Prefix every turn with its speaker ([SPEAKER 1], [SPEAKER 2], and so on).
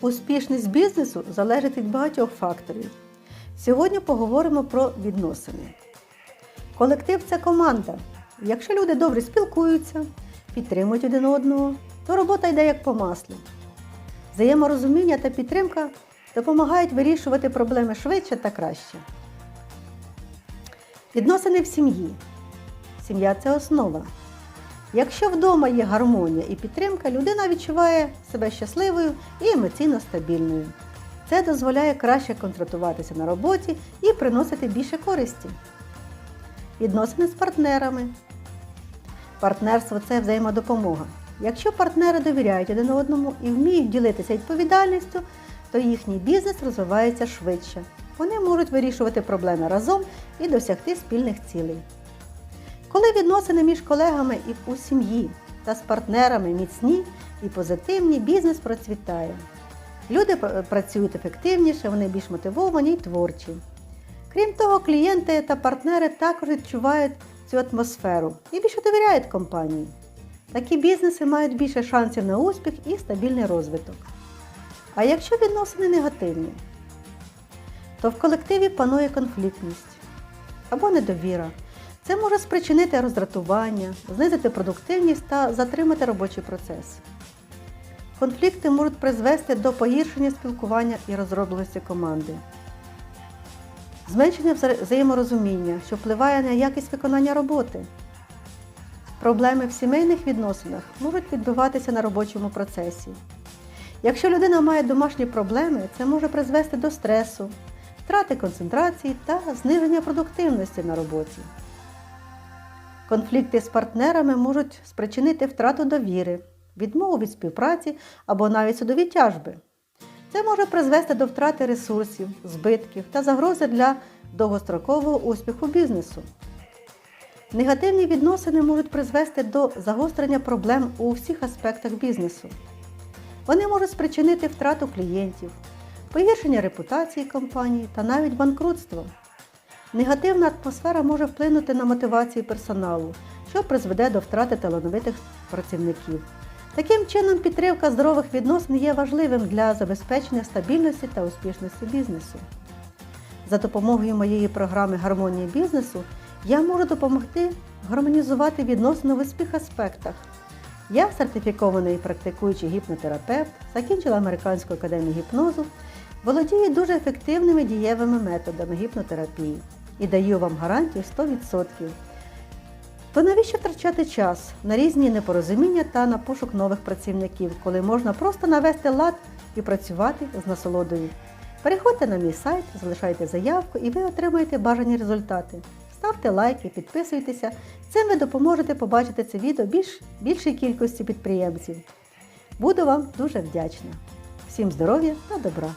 [SPEAKER 1] Успішність бізнесу залежить від багатьох факторів. Сьогодні поговоримо про відносини. Колектив це команда. Якщо люди добре спілкуються, підтримують один одного, то робота йде як по маслу. Взаєморозуміння та підтримка допомагають вирішувати проблеми швидше та краще. Відносини в сім'ї. Сім'я це основа. Якщо вдома є гармонія і підтримка, людина відчуває себе щасливою і емоційно стабільною. Це дозволяє краще концентруватися на роботі і приносити більше користі. Відносини з партнерами. Партнерство це взаємодопомога. Якщо партнери довіряють один одному і вміють ділитися відповідальністю, то їхній бізнес розвивається швидше. Вони можуть вирішувати проблеми разом і досягти спільних цілей. Коли відносини між колегами і у сім'ї та з партнерами міцні і позитивні, бізнес процвітає. Люди працюють ефективніше, вони більш мотивовані і творчі. Крім того, клієнти та партнери також відчувають цю атмосферу і більше довіряють компанії. Такі бізнеси мають більше шансів на успіх і стабільний розвиток. А якщо відносини негативні, то в колективі панує конфліктність або недовіра. Це може спричинити роздратування, знизити продуктивність та затримати робочий процес. Конфлікти можуть призвести до погіршення спілкування і розробленості команди. Зменшення взаєморозуміння, що впливає на якість виконання роботи. Проблеми в сімейних відносинах можуть відбиватися на робочому процесі. Якщо людина має домашні проблеми, це може призвести до стресу, втрати концентрації та зниження продуктивності на роботі. Конфлікти з партнерами можуть спричинити втрату довіри, відмову від співпраці або навіть судові тяжби. Це може призвести до втрати ресурсів, збитків та загрози для довгострокового успіху бізнесу. Негативні відносини можуть призвести до загострення проблем у всіх аспектах бізнесу. Вони можуть спричинити втрату клієнтів, погіршення репутації компанії та навіть банкрутство. Негативна атмосфера може вплинути на мотивацію персоналу, що призведе до втрати талановитих працівників. Таким чином, підтримка здорових відносин є важливим для забезпечення стабільності та успішності бізнесу. За допомогою моєї програми Гармонія бізнесу я можу допомогти гармонізувати відносини в усіх аспектах. Я сертифікований практикуючий гіпнотерапевт, закінчила Американську академію гіпнозу, володію дуже ефективними дієвими методами гіпнотерапії і даю вам гарантію 100%. То навіщо втрачати час на різні непорозуміння та на пошук нових працівників, коли можна просто навести лад і працювати з насолодою? Переходьте на мій сайт, залишайте заявку і ви отримаєте бажані результати. Ставте лайки, підписуйтеся. Цим ви допоможете побачити це відео більш, більшій кількості підприємців. Буду вам дуже вдячна. Всім здоров'я та добра!